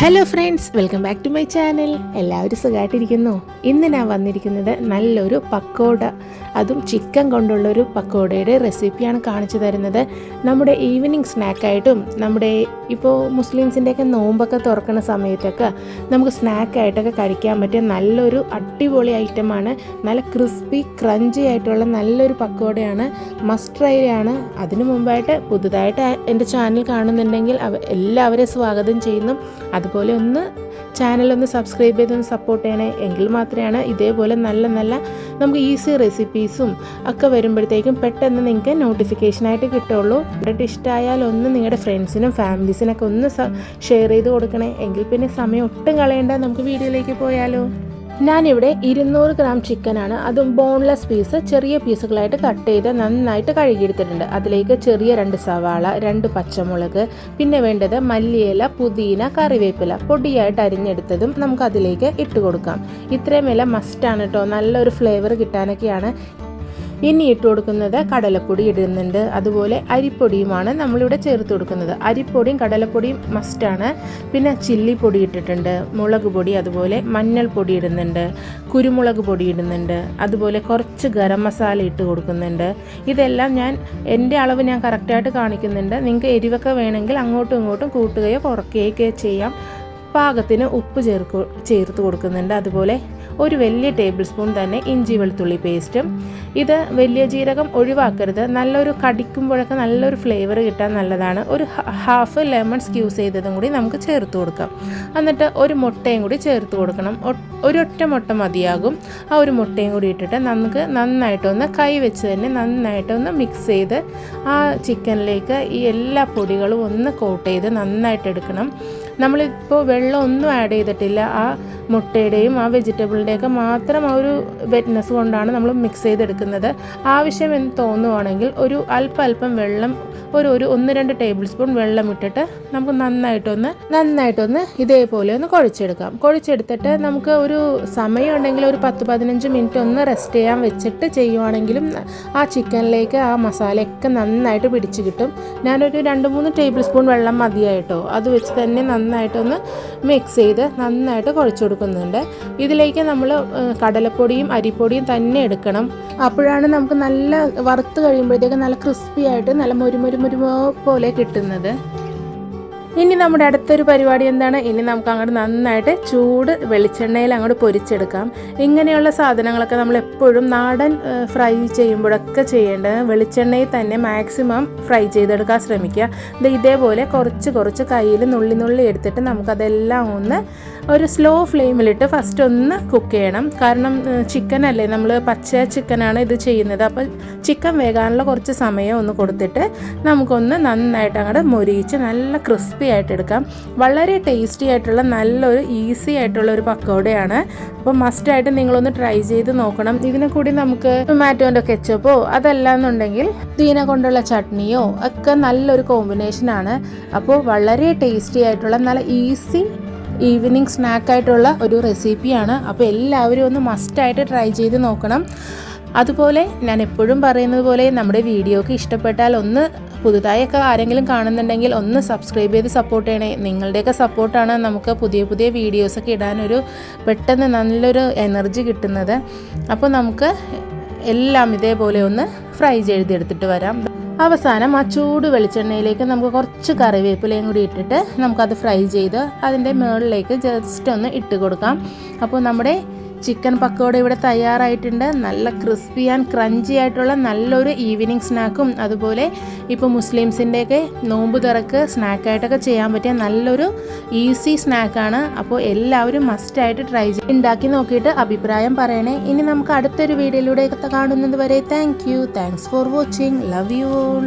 Hello friends welcome back to my channel എല്ലാവരും സുഖമായിട്ടിരിക്കുന്നു ഇന്ന് ഞാൻ വന്നിരിക്കുന്നത് നല്ലൊരു പക്കോട അതും ചിക്കൻ കൊണ്ടുള്ളൊരു പക്കോടയുടെ റെസിപ്പിയാണ് കാണിച്ചു തരുന്നത്. നമ്മുടെ ഈവനിങ് സ്നാക്കായിട്ടും നമ്മുടെ ഇപ്പോൾ മുസ്ലിംസിന്റെയൊക്കെ നോമ്പൊക്കെ തുറക്കുന്ന സമയത്തൊക്കെ നമുക്ക് സ്നാക്കായിട്ടൊക്കെ കഴിക്കാൻ പറ്റിയ നല്ലൊരു അടിപൊളി ഐറ്റമാണ് നല്ല ക്രിസ്പി ക്രഞ്ചി ആയിട്ടുള്ള നല്ലൊരു പക്കോടയാണ്. മസ്റ്റ് ട്രൈ ആണ്. അതിനു മുമ്പായിട്ട് പുതുതായിട്ട് എന്റെ ചാനൽ കാണുന്നുണ്ടെങ്കിൽ എല്ലാവരെയും സ്വാഗതം ചെയ്യുന്നു. അതുപോലെ ഒന്ന് ചാനൽ ഒന്ന് സബ്സ്ക്രൈബ് ചെയ്തൊന്ന് സപ്പോർട്ട് ചെയ്യണേ. എങ്കിൽ മാത്രമാണ് ഇതേപോലെ നല്ല നല്ല നമുക്ക് ഈസി റെസിപ്പീസും ഒക്കെ വരുമ്പോഴത്തേക്കും പെട്ടെന്ന് നിങ്ങൾക്ക് നോട്ടിഫിക്കേഷനായിട്ട് കിട്ടുള്ളൂ. ഇവിടെ ഇഷ്ടമായാൽ ഒന്ന് നിങ്ങളുടെ ഫ്രണ്ട്സിനും ഫാമിലീസിനൊക്കെ ഒന്ന് ഷെയർ ചെയ്ത് കൊടുക്കണേ. എങ്കിൽ പിന്നെ സമയം ഒട്ടും കളയേണ്ട. നമുക്ക് വീഡിയോയിലേക്ക് പോയാലോ. ഞാനിവിടെ ഇരുന്നൂറ് ഗ്രാം ചിക്കനാണ്. അതും ബോൺലെസ് പീസ് ചെറിയ പീസുകളായിട്ട് കട്ട് ചെയ്ത് നന്നായിട്ട് കഴുകിയെടുത്തിട്ടുണ്ട്. അതിലേക്ക് ചെറിയ രണ്ട് സവാള രണ്ട് പച്ചമുളക് പിന്നെ വേണ്ടത് മല്ലിയില പുതിന കറിവേപ്പില പൊടിയായിട്ട് അരിഞ്ഞെടുത്തതും നമുക്ക് അതിലേക്ക് ഇട്ട് കൊടുക്കാം. ഇത്രയും വില മസ്റ്റാണ് കേട്ടോ നല്ലൊരു ഫ്ലേവർ കിട്ടാനൊക്കെയാണ് ഇനി ഇട്ട് കൊടുക്കുന്നത് കടലപ്പൊടി ഇടുന്നുണ്ട്. അതുപോലെ അരിപ്പൊടിയുമാണ് നമ്മളിവിടെ ചേർത്ത് കൊടുക്കുന്നത്. അരിപ്പൊടിയും കടലപ്പൊടിയും മസ്റ്റാണ് പിന്നെ ചില്ലിപ്പൊടി ഇട്ടിട്ടുണ്ട്. മുളക് പൊടി അതുപോലെ മഞ്ഞൾപ്പൊടി ഇടുന്നുണ്ട്. കുരുമുളക് പൊടി ഇടുന്നുണ്ട്. അതുപോലെ കുറച്ച് ഗരം മസാല ഇട്ട് കൊടുക്കുന്നുണ്ട്. ഇതെല്ലാം ഞാൻ എന്റെ അളവ് ഞാൻ കറക്റ്റായിട്ട് കാണിക്കുന്നുണ്ട്. നിങ്ങൾക്ക് എരിവൊക്കെ വേണമെങ്കിൽ അങ്ങോട്ടും ഇങ്ങോട്ടും കൂട്ടുകയോ കുറയ്ക്കുകയൊക്കെ ചെയ്യാം. പാകത്തിന് ഉപ്പ് ചേർക്ക് ചേർത്ത് കൊടുക്കുന്നുണ്ട്. അതുപോലെ ഒരു വലിയ ടേബിൾ സ്പൂൺ തന്നെ ഇഞ്ചി വെളുത്തുള്ളി പേസ്റ്റും. ഇത് വലിയ ജീരകം ഒഴിവാക്കരുത്. നല്ലൊരു കടിക്കുമ്പോഴൊക്കെ നല്ലൊരു ഫ്ലേവർ കിട്ടാൻ നല്ലതാണ്. ഒരു ഹാഫ് ലെമൺ സ്ക്യൂസ് ചെയ്തതും കൂടി നമുക്ക് ചേർത്ത് കൊടുക്കാം. എന്നിട്ട് ഒരു മുട്ടയും കൂടി ചേർത്ത് കൊടുക്കണം. ഒരൊറ്റ മുട്ട മതിയാകും. ആ ഒരു മുട്ടയും കൂടി ഇട്ടിട്ട് നമുക്ക് നന്നായിട്ടൊന്ന് കൈ വെച്ച് തന്നെ നന്നായിട്ടൊന്ന് മിക്സ് ചെയ്ത് ആ ചിക്കനിലേക്ക് ഈ എല്ലാ പൊടികളും ഒന്ന് കോട്ട് ചെയ്ത് നന്നായിട്ട് എടുക്കണം. നമ്മളിപ്പോൾ വെള്ളം ഒന്നും ആഡ് ചെയ്തിട്ടില്ല. ആ മുട്ടയുടെയും ആ വെജിറ്റബിളിന്റെയൊക്കെ മാത്രം ആ ഒരു വെറ്റ്നസ് കൊണ്ടാണ് നമ്മൾ മിക്സ് ചെയ്തെടുക്കുന്നത്. ആവശ്യം എന്ന് തോന്നുവാണെങ്കിൽ ഒരു അല്പ അല്പം വെള്ളം ഒരു ഒരു ഒന്ന് രണ്ട് ടേബിൾ സ്പൂൺ വെള്ളം ഇട്ടിട്ട് നമുക്ക് നന്നായിട്ടൊന്ന് നന്നായിട്ടൊന്ന് ഇതേപോലെ ഒന്ന് കുഴച്ചെടുക്കാം. കുഴച്ചെടുത്തിട്ട് നമുക്ക് ഒരു സമയം ഉണ്ടെങ്കിൽ ഒരു പത്ത് പതിനഞ്ച് മിനിറ്റ് ഒന്ന് റെസ്റ്റ് ചെയ്യാൻ വെച്ചിട്ട് ചെയ്യുവാണെങ്കിലും ആ ചിക്കനിലേക്ക് ആ മസാലയൊക്കെ നന്നായിട്ട് പിടിച്ച് കിട്ടും. ഞാനൊരു രണ്ട് മൂന്ന് ടേബിൾ സ്പൂൺ വെള്ളം മതിയായിട്ടോ? അത് വെച്ച് തന്നെ നന്നായിട്ടൊന്ന് മിക്സ് ചെയ്ത് നന്നായിട്ട് കുഴച്ചു കൊടുക്കുന്നുണ്ട് ഇതിലേക്ക് നമ്മൾ കടലപ്പൊടിയും അരിപ്പൊടിയും തന്നെ എടുക്കണം. അപ്പോഴാണ് നമുക്ക് നല്ല വറുത്ത് കഴിയുമ്പോഴത്തേക്ക് നല്ല ക്രിസ്പി ആയിട്ട് നല്ല മുരുമുരു മുരുമോ പോലെ കിട്ടുന്നത്. ഇനി നമ്മുടെ അടുത്തൊരു പരിപാടി എന്താണ്? ഇനി നമുക്ക് അങ്ങോട്ട് നന്നായിട്ട് ചൂട് വെളിച്ചെണ്ണയിൽ അങ്ങോട്ട് പൊരിച്ചെടുക്കാം. ഇങ്ങനെയുള്ള സാധനങ്ങളൊക്കെ നമ്മൾ എപ്പോഴും നാടൻ ഫ്രൈ ചെയ്യുമ്പോഴൊക്കെ ചെയ്യേണ്ടത് വെളിച്ചെണ്ണയിൽ തന്നെ മാക്സിമം ഫ്രൈ ചെയ്തെടുക്കാൻ ശ്രമിക്കുക. ഇത് ഇതേപോലെ കുറച്ച് കുറച്ച് കയ്യിൽ നുള്ളി നുള്ളി എടുത്തിട്ട് നമുക്കതെല്ലാം ഒന്ന് ഒരു സ്ലോ ഫ്ലെയിമിലിട്ട് ഫസ്റ്റ് ഒന്ന് കുക്ക് ചെയ്യണം. കാരണം ചിക്കൻ അല്ലേ? നമ്മൾ പച്ച ചിക്കനാണ് ഇത് ചെയ്യുന്നത്. അപ്പോൾ ചിക്കൻ വേകാനുള്ള കുറച്ച് സമയം ഒന്ന് കൊടുത്തിട്ട് നമുക്കൊന്ന് നന്നായിട്ട് അങ്ങോട്ട് മൊരിയിച്ച് നല്ല ക്രിസ്പി ആയിട്ട് എടുക്കാം. വളരെ ടേസ്റ്റി ആയിട്ടുള്ള നല്ലൊരു ഈസി ആയിട്ടുള്ള ഒരു പക്കോടയാണ്. അപ്പോൾ മസ്റ്റായിട്ട് നിങ്ങളൊന്ന് ട്രൈ ചെയ്ത് നോക്കണം. ഇതിനെ കൂടി നമുക്ക് ടൊമാറ്റോന്റെ കെച്ചപ്പോ അതല്ലാന്നുണ്ടെങ്കിൽ തീന കൊണ്ടുള്ള ചട്നിയോ ഒക്കെ നല്ലൊരു കോമ്പിനേഷനാണ് അപ്പോൾ വളരെ ടേസ്റ്റി ആയിട്ടുള്ള നല്ല ഈസി ഈവനിങ് സ്നാക്കായിട്ടുള്ള ഒരു റെസിപ്പിയാണ് അപ്പോൾ എല്ലാവരും ഒന്ന് മസ്റ്റായിട്ട് ട്രൈ ചെയ്ത് നോക്കണം. അതുപോലെ ഞാൻ എപ്പോഴും പറയുന്നത് പോലെ നമ്മുടെ വീഡിയോക്ക് ഇഷ്ടപ്പെട്ടാൽ ഒന്ന് പുതുതായൊക്കെ ആരെങ്കിലും കാണുന്നുണ്ടെങ്കിൽ ഒന്ന് സബ്സ്ക്രൈബ് ചെയ്ത് സപ്പോർട്ട് ചെയ്യണേ. നിങ്ങളുടെയൊക്കെ സപ്പോർട്ടാണ് നമുക്ക് പുതിയ പുതിയ വീഡിയോസൊക്കെ ഇടാനൊരു പെട്ടെന്ന് നല്ലൊരു എനർജി കിട്ടുന്നത്. അപ്പോൾ നമുക്ക് എല്ലാം ഇതേപോലെ ഒന്ന് ഫ്രൈ ചെയ്തെടുത്തിട്ട് വരാം. അവസാനം ആ ചൂട് വെളിച്ചെണ്ണയിലേക്ക് നമുക്ക് കുറച്ച് കറിവേപ്പിലയും കൂടി ഇട്ടിട്ട് നമുക്കത് ഫ്രൈ ചെയ്ത് അതിന്റെ മുകളിലേക്ക് ജസ്റ്റ് ഒന്ന് ഇട്ട് കൊടുക്കാം. അപ്പോൾ നമ്മുടെ ചിക്കൻ പക്കോട ഇവിടെ തയ്യാറായിട്ടുണ്ട്. നല്ല ക്രിസ്പി ആൻഡ് ക്രഞ്ചി ആയിട്ടുള്ള നല്ലൊരു ഈവനിങ് സ്നാക്കും. അതുപോലെ ഇപ്പോൾ മുസ്ലിംസിന്റെയൊക്കെ നോമ്പ് തിറക്ക് സ്നാക്കായിട്ടൊക്കെ ചെയ്യാൻ പറ്റിയ നല്ലൊരു ഈസി സ്നാക്കാണ്. അപ്പോൾ എല്ലാവരും മസ്റ്റായിട്ട് ട്രൈ ചെയ്ത് ഉണ്ടാക്കി നോക്കിയിട്ട് അഭിപ്രായം പറയണേ. ഇനി നമുക്ക് അടുത്തൊരു വീഡിയോയിലൂടെ കാണുന്നത് വരെ thank you. Thanks for watching. Love you all.